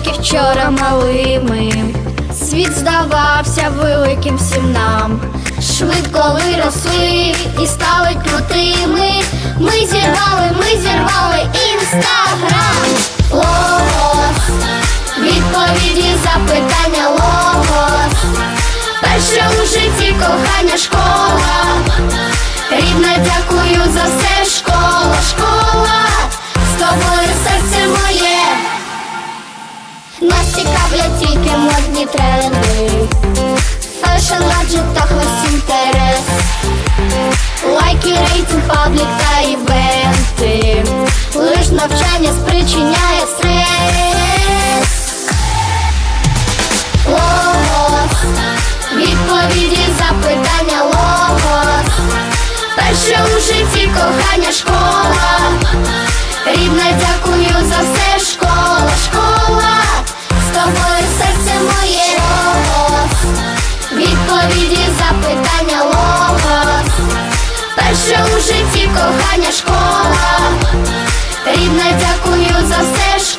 вчора малими. Світ здавався великим всім нам. Швидко виросли і стали крутими. Ми зірвали, ми зірвали інстаграм. Логос, відповіді, запитання логос. Перше у житті кохання школа. Нас цікавлять тільки модні тренди. Фешн, гаджет та хтось інтерес. Лайки, рейтинг, паблік та івенти. Лиш навчання спричиняє стрес. Логос, відповіді, запитання логос. Перше у житті кохання школа. Перше у житті кохання школа. Рідна, дякую за все,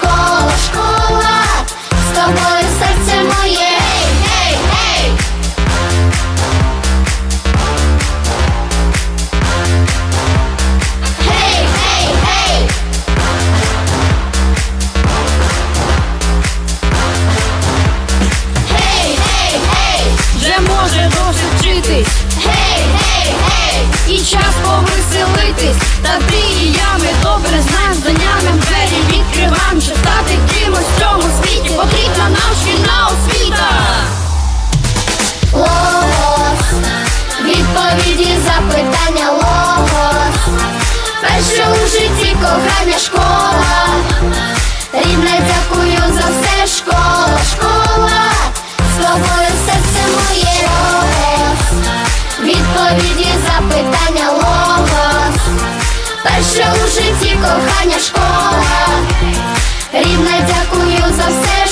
кохання школа. Рідна, дякую за все, школа, школа. З тобою серце моє логос. Відповіді, запитання логос. Перше у житті кохання школа. Рідна, дякую за все,